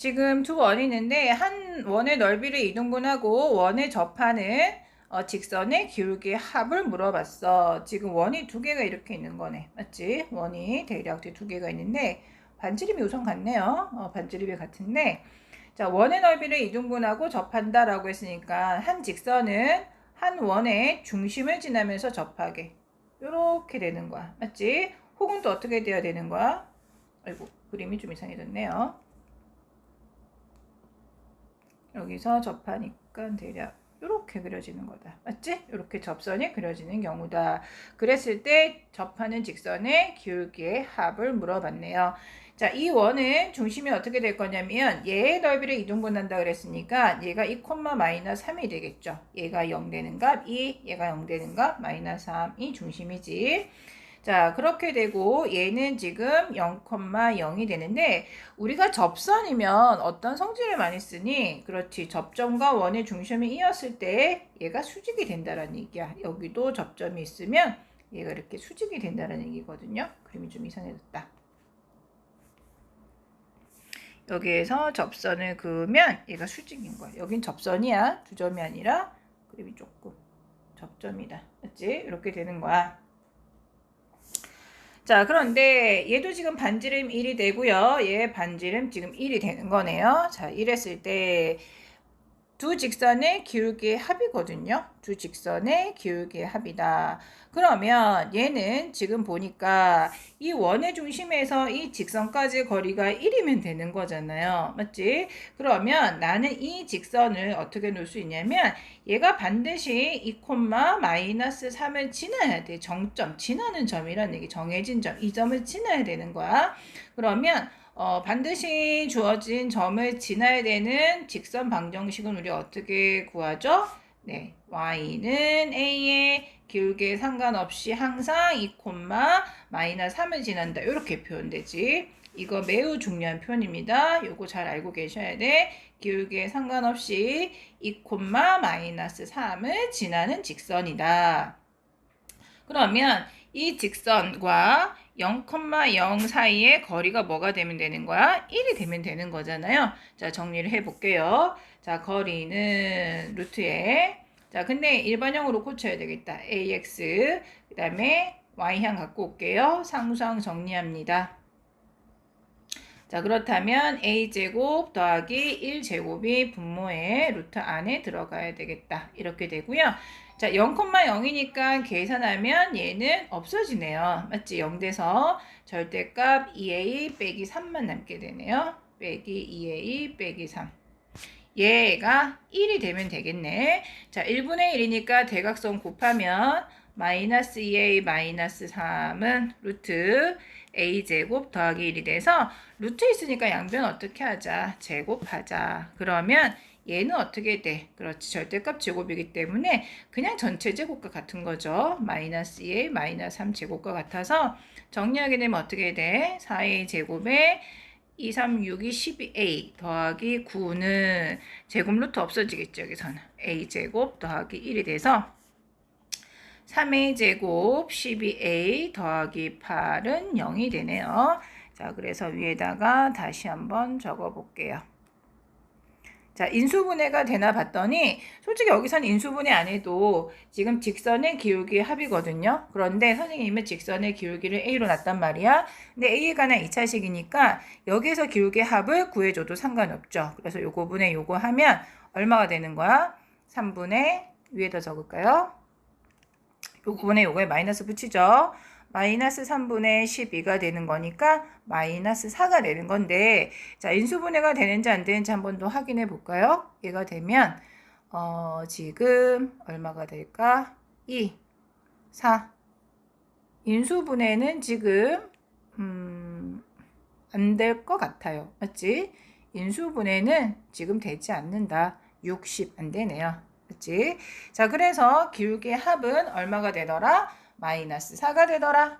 지금 두 원이 있는데 한 원의 넓이를 이등분하고 원에 접하는 어, 직선의 기울기의 합을 물어봤어. 지금 원이 두 개가 이렇게 있는 거네. 맞지? 원이 대략 두 개가 있는데 반지름이 우선 같네요. 어, 반지름이 같은데 자 원의 넓이를 이등분하고 접한다라고 했으니까 한 직선은 한 원의 중심을 지나면서 접하게 이렇게 되는 거야. 맞지? 혹은 또 어떻게 돼야 되는 거야? 아이고 그림이 좀 이상해졌네요. 여기서 접하니까 대략 이렇게 그려지는 거다. 맞지? 이렇게 접선이 그려지는 경우다. 그랬을 때 접하는 직선의 기울기의 합을 물어봤네요. 자, 이 원은 중심이 어떻게 될 거냐면 얘의 넓이를 이등분한다 그랬으니까 얘가 2, 마이너스 3이 되겠죠. 얘가 0 되는 값 2, 얘가 0 되는 값 마이너스 3이 중심이지. 자, 그렇게 되고 얘는 지금 0,0이 되는데 우리가 접선이면 어떤 성질을 많이 쓰니? 그렇지. 접점과 원의 중심이 이었을 때 얘가 수직이 된다라는 얘기야. 여기도 접점이 있으면 얘가 이렇게 수직이 된다는 얘기거든요. 그림이 좀 이상해졌다. 여기에서 접선을 그으면 얘가 수직인 거야. 여긴 접선이야. 두 점이 아니라 그림이 조금 접점이다. 맞지? 이렇게 되는 거야. 자, 그런데 얘도 지금 반지름 1이 되고요. 얘 반지름 지금 1이 되는 거네요. 자, 이랬을 때 두 직선의 기울기의 합이거든요. 두 직선의 기울기의 합이다. 그러면 얘는 지금 보니까 이 원의 중심에서 이 직선까지 거리가 1이면 되는 거잖아요. 맞지? 그러면 나는 이 직선을 어떻게 놓을 수 있냐면 얘가 반드시 2, 마이너스 3을 지나야 돼. 정점, 지나는 점이라는 얘기, 정해진 점. 이 점을 지나야 되는 거야. 그러면 어, 반드시 주어진 점을 지나야 되는 직선 방정식은 우리 어떻게 구하죠? 네, y는 a의 기울기에 상관없이 항상 2, 마이너스 3을 지난다. 이렇게 표현되지. 이거 매우 중요한 표현입니다. 요거 잘 알고 계셔야 돼. 기울기에 상관없이 2, 마이너스 3을 지나는 직선이다. 그러면 이 직선과 0,0 사이의 거리가 뭐가 되면 되는 거야? 1이 되면 되는 거잖아요. 자, 정리를 해볼게요. 자, 거리는 루트에 자, 근데 일반형으로 고쳐야 되겠다. ax 그 다음에 y향 갖고 올게요. 상수항 정리합니다. 자, 그렇다면 a제곱 더하기 1제곱이 분모의 루트 안에 들어가야 되겠다. 이렇게 되고요. 자, 0,0이니까 계산하면 얘는 없어지네요. 맞지? 0 돼서 절대값 2a 빼기 3만 남게 되네요. 빼기 2a 빼기 3. 얘가 1이 되면 되겠네. 자, 1분의 1이니까 대각선 곱하면 마이너스 2a 마이너스 3은 루트 a제곱 더하기 1이 돼서 루트 있으니까 양변 어떻게 하자? 제곱하자. 그러면 얘는 어떻게 돼? 그렇지. 절대값 제곱이기 때문에 그냥 전체 제곱과 같은 거죠. 마이너스 2의 마이너스 3 제곱과 같아서 정리하게 되면 어떻게 돼? 4a 제곱에 2, 3, 6이 12a 더하기 9는 제곱 루트 없어지겠죠. 여기서는 a 제곱 더하기 1이 돼서 3a 제곱 12a 더하기 8은 0이 되네요. 자, 그래서 위에다가 다시 한번 적어 볼게요. 자, 인수분해가 되나 봤더니 솔직히 여기선 인수분해 안 해도 지금 직선의 기울기 합이거든요. 그런데 선생님은 직선의 기울기를 A로 놨단 말이야. 근데 A에 관한 2차식이니까 여기서 기울기 합을 구해줘도 상관없죠. 그래서 요거 분의 요거 하면 얼마가 되는 거야? 3분의 위에다 적을까요? 요거 분의 요거에 마이너스 붙이죠. 마이너스 3분의 12가 되는 거니까 마이너스 4가 되는 건데 자 인수분해가 되는지 안 되는지 한 번 더 확인해 볼까요? 얘가 되면 어, 지금 얼마가 될까? 2, 4 인수분해는 지금 음, 안 될 것 같아요. 맞지? 인수분해는 지금 되지 않는다. 60 안 되네요. 맞지? 자, 그래서 기울기의 합은 얼마가 되더라? 마이너스 4가 되더라.